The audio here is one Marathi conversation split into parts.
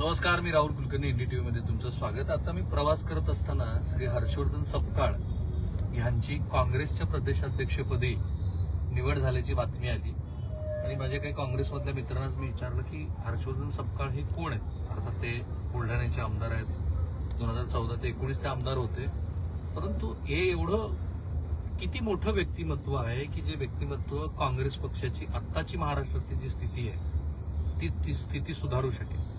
नमस्कार मी राहुल कुलकर्णी एनडीटीव्ही मध्ये तुमचं स्वागत. आता मी प्रवास करत असताना श्री हर्षवर्धन सपकाळ यांची काँग्रेसच्या प्रदेशाध्यक्षपदी निवड झाल्याची बातमी आली. आणि माझ्या काही काँग्रेसमधल्या मित्रांनाच मी विचारलं की हर्षवर्धन सपकाळ हे कोण आहेत? अर्थात ते बुलढाण्याचे आमदार आहेत. दोन हजार चौदा ते एकोणीस ते आमदार होते. परंतु हे एवढं किती मोठं व्यक्तिमत्व आहे की जे व्यक्तिमत्व काँग्रेस पक्षाची आत्ताची महाराष्ट्रातली जी स्थिती आहे ती ती स्थिती सुधारू शकेल?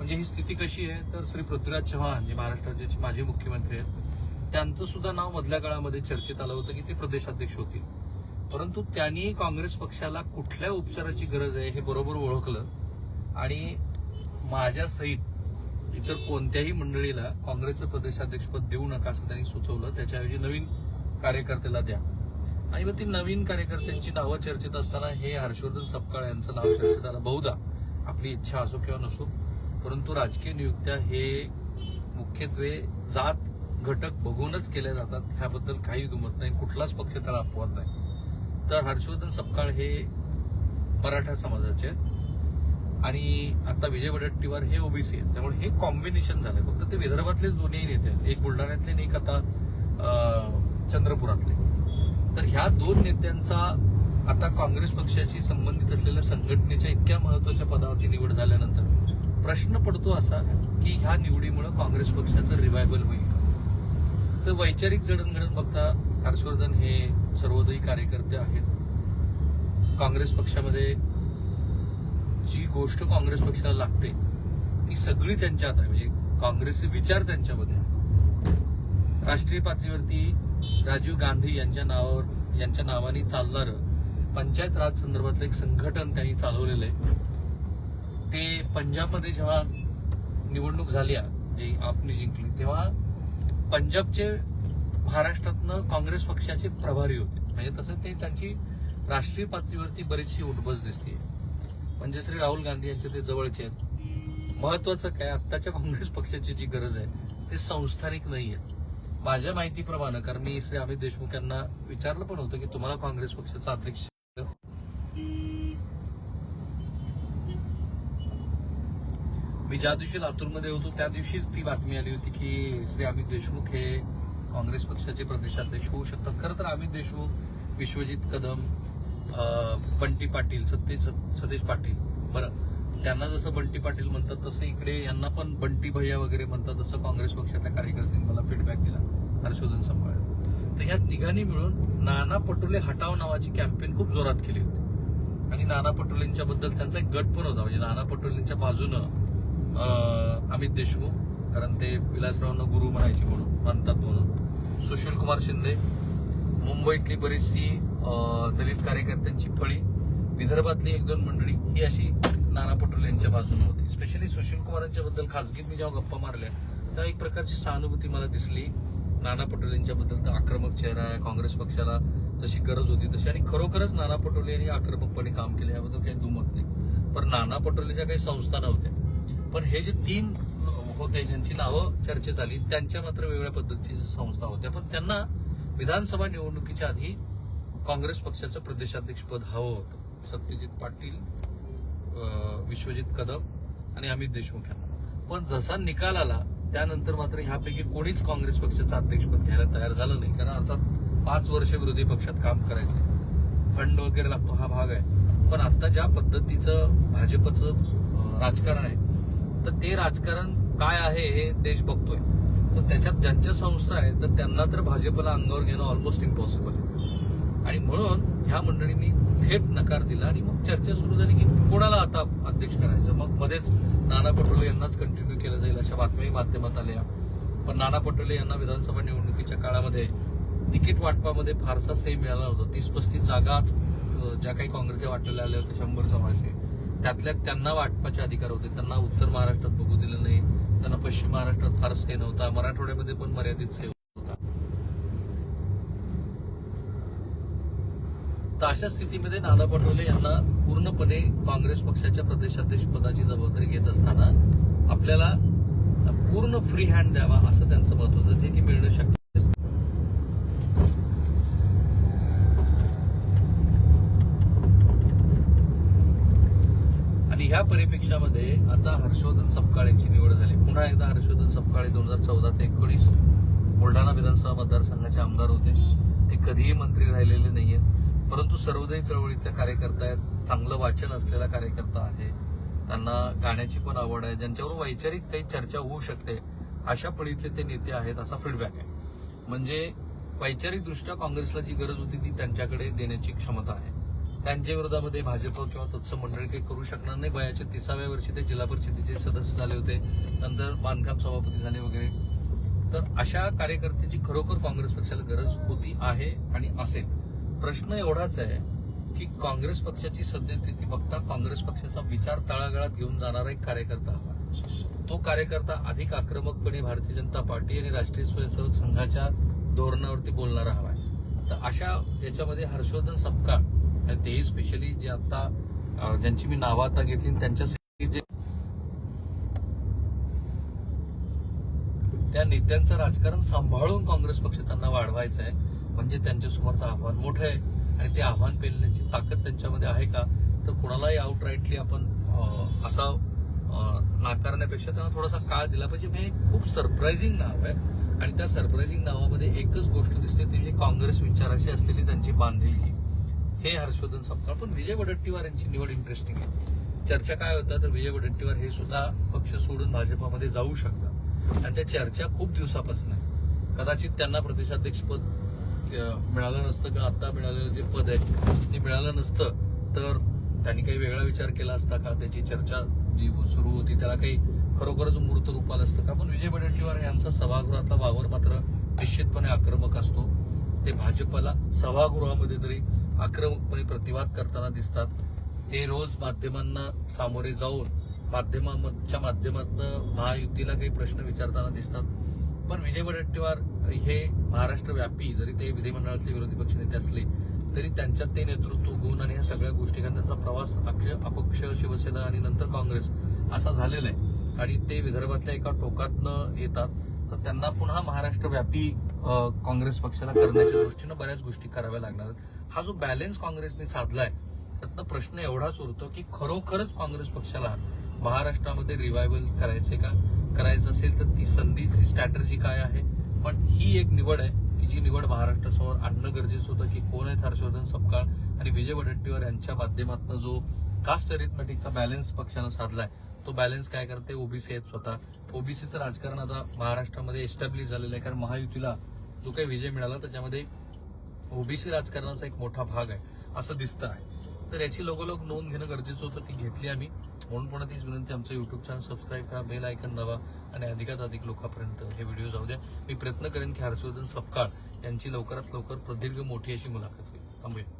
म्हणजे ही स्थिती कशी आहे? तर श्री पृथ्वीराज चव्हाण जे महाराष्ट्राचे माजी मुख्यमंत्री आहेत त्यांचं सुद्धा नाव मधल्या काळामध्ये चर्चेत आलं होतं की ते प्रदेशाध्यक्ष होतील. परंतु त्यांनी काँग्रेस पक्षाला कुठल्या उपचाराची गरज आहे हे बरोबर ओळखलं आणि माझ्यासहित इतर कोणत्याही मंडळीला काँग्रेसचं प्रदेशाध्यक्षपद देऊ नका असं त्यांनी सुचवलं. त्याच्याऐवजी नवीन कार्यकर्त्याला द्या. आणि मग ती नवीन कार्यकर्त्यांची नावं चर्चेत असताना हे हर्षवर्धन सपकाळ यांचं नाव चर्चेत आलं. बहुधा आपली इच्छा असो किंवा नसो. परंतु राजकीय नियुक्त्या हे मुख्यत्वे जात घटक बघूनच केल्या जातात. ह्याबद्दल काही दुमत नाही. कुठलाच पक्ष त्याला अपवाद नाही. तर हर्षवर्धन सपकाळ हे मराठा समाजाचे आहेत. आणि आता विजय वडेट्टीवार हे ओबीसी आहेत. त्यामुळे हे कॉम्बिनेशन झालंय. फक्त ते विदर्भातलेच दोन्ही नेते आहेत. एक बुलढाण्यातले आणि एक आता चंद्रपुरातले. तर ह्या दोन नेत्यांचा आता काँग्रेस पक्षाशी संबंधित असलेल्या संघटनेच्या इतक्या महत्त्वाच्या पदावरची निवड झाल्यानंतर प्रश्न पडतो असा की ह्या निवडीमुळे काँग्रेस पक्षाचं रिव्हायबल होईल का? तर वैचारिक जडणघडण बघता हर्षवर्धन हे सर्वोदयी कार्यकर्ते आहेत. काँग्रेस पक्षामध्ये जी गोष्ट काँग्रेस पक्षाला लागते ती सगळी त्यांच्यात आहे. म्हणजे काँग्रेसचे विचार त्यांच्यामध्ये राष्ट्रीय पातळीवरती राजीव गांधी यांच्या नावावर यांच्या नावाने चालणारं पंचायत राज संदर्भातलं एक संघटन त्यांनी चालवलेलं आहे. ते पंजाबमध्ये जेव्हा निवडणूक झाल्या जे आपली जिंकली तेव्हा पंजाबचे महाराष्ट्रातनं काँग्रेस पक्षाचे प्रभारी होते. म्हणजे तसं ते त्यांची राष्ट्रीय पातळीवरती बरीचशी उठबस दिसते. म्हणजे श्री राहुल गांधी यांचे ते जवळचे आहेत. महत्वाचं काय आत्ताच्या काँग्रेस पक्षाची जी गरज आहे ते संस्थानिक नाही आहे माझ्या माहितीप्रमाणे कारण मी श्री अमित देशमुख यांना विचारलं पण होतं की तुम्हाला काँग्रेस पक्षाचा अध्यक्ष मी ज्या दिवशी लातूरमध्ये होतो त्या दिवशीच ती बातमी आली होती की श्री अमित देशमुख हे काँग्रेस पक्षाचे प्रदेशाध्यक्ष होऊ शकतात. खरं तर अमित देशमुख विश्वजित कदम बंटी पाटील सतेज सतेज पाटील बरं. त्यांना जसं बंटी पाटील म्हणतात तसं इकडे यांना पण बंटी भैया वगैरे म्हणतात तसं काँग्रेस पक्षाच्या कार्यकर्त्यांनी मला फीडबॅक दिला हर्षवर्धन संभाळ. तर ह्या तिघांनी मिळून नाना पटोले हटाव नावाची कॅम्पेन खूप जोरात केली होती. आणि नाना पटोलेंच्या बद्दल त्यांचा एक गट पण होता म्हणजे नाना पटोलेंच्या बाजूनं अमित देशमुख कारण ते विलासरावांना गुरु म्हणायचे म्हणून म्हणतात म्हणून. सुशील कुमार शिंदे मुंबईतली बरीचशी दलित कार्यकर्त्यांची फळी विदर्भातली एक दोन मंडळी ही अशी नाना पटोले यांच्या बाजूने होती. स्पेशली सुशील कुमारांच्या बद्दल खासगीत मी जेव्हा गप्पा मारल्या तेव्हा एक प्रकारची सहानुभूती मला दिसली. नाना पटोले यांच्याबद्दल तर आक्रमक चेहरा आहे काँग्रेस पक्षाला जशी गरज होती तशी. आणि खरोखरच नाना पटोले यांनी आक्रमकपणे काम केले याबद्दल काही दुमत नाही. पण नाना पटोलेच्या काही संस्था नव्हत्या. पण हे जे तीन होते ज्यांची नावं चर्चेत आली त्यांच्या मात्र वेगळ्या पद्धतीच्या संस्था होत्या. पण त्यांना विधानसभा निवडणुकीच्या आधी काँग्रेस पक्षाचं प्रदेशाध्यक्षपद हवं होतं. सत्यजित पाटील विश्वजित कदम आणि अमित देशमुख यांना. पण जसा निकाल आला त्यानंतर मात्र ह्यापैकी कोणीच काँग्रेस पक्षाचं अध्यक्षपद घ्यायला तयार झालं नाही. कारण अर्थात पाच वर्ष विरोधी पक्षात काम करायचं फंड वगैरे लागतो हा भाग आहे. पण आता ज्या पद्धतीचं भाजपचं राजकारण आहे तर ते राजकारण काय आहे हे देश बघतोय. तर त्याच्यात ज्यांच्या संस्था आहेत तर त्यांना तर भाजपला अंगावर घेणं ऑलमोस्ट इम्पॉसिबल आहे. आणि म्हणून ह्या मंडळींनी थेट नकार दिला आणि मग चर्चा सुरू झाली की कोणाला आता अध्यक्ष करायचं? मग मध्येच नाना पटोले यांनाच कंटिन्यू केलं जाईल अशा बातम्याही माध्यमात आल्या. पण नाना पटोले यांना विधानसभा निवडणुकीच्या काळामध्ये तिकीट वाटपामध्ये फारसा सेम मिळाला होता तीस पस्तीस जागाच ज्या काही काँग्रेसच्या वाटलेल्या आल्या होत्या शंभर सव्वाशे. त्यातल्या त्यांना वाटपाचे अधिकार होते. त्यांना उत्तर महाराष्ट्रात बघू दिलं नाही. त्यांना पश्चिम महाराष्ट्रात फार से नव्हता. मराठवाड्यामध्ये पण मर्यादित सेव होता. तर अशा स्थितीमध्ये नाना पटोले यांना पूर्णपणे काँग्रेस पक्षाच्या प्रदेशाध्यक्ष पदाची जबाबदारी घेत असताना आपल्याला पूर्ण फ्री हँड द्यावा असं त्यांचं मत होतं. जे की या परिपेक्षामध्ये आता हर्षवर्धन सपकाळेंची निवड झाली. पुन्हा एकदा हर्षवर्धन सपकाळे दोन हजार चौदा ते एकोणीस बुलढाणा विधानसभा मतदारसंघाचे आमदार होते. ते कधीही मंत्री राहिलेले नाही आहेत परंतु सर्वोदय चळवळीतल्या कार्यकर्ता आहेत. चांगलं वाचन असलेला कार्यकर्ता आहे. त्यांना गाण्याची पण आवड आहे. ज्यांच्यावर वैचारिक काही चर्चा होऊ शकते अशा पळीतले ते नेते आहेत असा फीडबॅक आहे. म्हणजे वैचारिकदृष्ट्या काँग्रेसला जी गरज होती ती त्यांच्याकडे देण्याची क्षमता आहे. त्यांच्या विरोधामध्ये भाजप किंवा तत्सम मंडळ काही करू शकणार नाही. वयाच्या तिसाव्या वर्षी ते जिल्हा परिषदेचे सदस्य झाले होते. नंतर बांधकाम सभापती झाले वगैरे. तर अशा कार्यकर्त्याची खरोखर काँग्रेस पक्षाला गरज होती आहे आणि असेल. प्रश्न एवढाच आहे की काँग्रेस पक्षाची सद्यस्थिती बघता काँग्रेस पक्षाचा विचार तळागाळात घेऊन जाणारा एक कार्यकर्ता. हवा तो कार्यकर्ता अधिक आक्रमकपणे भारतीय जनता पार्टी आणि राष्ट्रीय स्वयंसेवक संघाच्या धोरणावरती बोलणारा हवा आहे. तर अशा याच्यामध्ये हर्षवर्धन सपकाळ तेही स्पेशली जे आता ज्यांची मी नावं आता घेतली त्यांच्यासाठी जे त्या नेत्यांचं राजकारण सांभाळून काँग्रेस पक्ष त्यांना वाढवायचं आहे म्हणजे त्यांच्यासमोरचं आव्हान मोठं आहे. आणि ते आव्हान पेलण्याची ताकद त्यांच्यामध्ये आहे का? तर कुणालाही आउटराईटली आपण असा नाकारण्यापेक्षा त्यांना थोडासा काळ दिला पाहिजे. म्हणजे हे खूप सरप्राईझिंग नाव आहे. आणि त्या सरप्राईझिंग नावामध्ये एकच गोष्ट दिसते ती म्हणजे काँग्रेस विचाराशी असलेली त्यांची बांधिलकी. हे हर्षवर्धन सपकाळ पण विजय वडट्टीवार यांची निवड इंटरेस्टिंग आहे. चर्चा काय होता तर विजय वडट्टीवार हे सुद्धा पक्ष सोडून भाजपामध्ये जाऊ शकतात. आणि त्या चर्चा खूप दिवसापासून आहे. कदाचित त्यांना प्रदेशाध्यक्षपद मिळालं नसतं किंवा आता मिळालेलं जे पद आहे ते मिळालं नसतं तर त्यांनी काही वेगळा विचार केला असता का? त्याची चर्चा जी सुरू होती त्याला काही खरोखरच मूर्त रूपाला असतं का? पण विजय वडेट्टीवार यांचा सभागृहातला वावर मात्र निश्चितपणे आक्रमक असतो. ते भाजपला सभागृहामध्ये तरी आक्रमकपणे प्रतिवाद करताना दिसतात. ते रोज माध्यमांना सामोरे जाऊन माध्यमांच्या माध्यमातून महायुतीला काही प्रश्न विचारताना दिसतात. पण विजय वडेट्टीवार हे महाराष्ट्रव्यापी जरी ते विधिमंडळातले विरोधी पक्षनेते असले तरी त्यांच्यात ते नेतृत्व गुण आणि ह्या सगळ्या गोष्टी कारण त्यांचा प्रवास अक्ष अपक्ष शिवसेना आणि नंतर काँग्रेस असा झालेला आहे. आणि ते विदर्भातल्या एका टोकातनं येतात. तर त्यांना पुन्हा महाराष्ट्रव्यापी काँग्रेस पक्षाला करण्याच्या दृष्टीनं बऱ्याच गोष्टी कराव्या लागणार हा जो बॅलेन्स काँग्रेसने साधलाय त्यातनं प्रश्न एवढाच उरतो की खरोखरच काँग्रेस पक्षाला महाराष्ट्रामध्ये रिवायवल करायचे का? करायचं असेल तर ती संधीची स्ट्रॅटर्जी काय आहे? पण ही एक निवड आहे की जी निवड महाराष्ट्रासमोर आणणं गरजेचं होतं की कोण आहेत हर्षवर्धन सपकाळ आणि विजय वडेट्टीवार यांच्या माध्यमातून जो कास्ट अरिथमॅटिकचा बॅलन्स पक्षानं साधलाय तो बॅलन्स काय करते? ओबीसी आहेत स्वतः. ओबीसीचं राजकारण आता महाराष्ट्रामध्ये एस्टॅब्लिश झालेलं आहे. कारण महायुतीला जो काही विजय मिळाला त्याच्यामध्ये ओबीसी राजकारणाचा एक मोठा भाग आहे असं दिसतं आहे. तर याची लोक नोंद घेणं गरजेचं होतं ती घेतली आम्ही. म्हणून पुन्हा तीच विनंती आमचं युट्यूब चॅनल सबस्क्राईब करा बेल ऐकन दावा आणि अधिकात अधिक लोकांपर्यंत हे व्हिडिओ जाऊ द्या. मी प्रयत्न करेन की हर्षवर्धन सपकाळ यांची लवकरात लवकर प्रदीर्घ मोठी अशी मुलाखत होईल. थांबूया.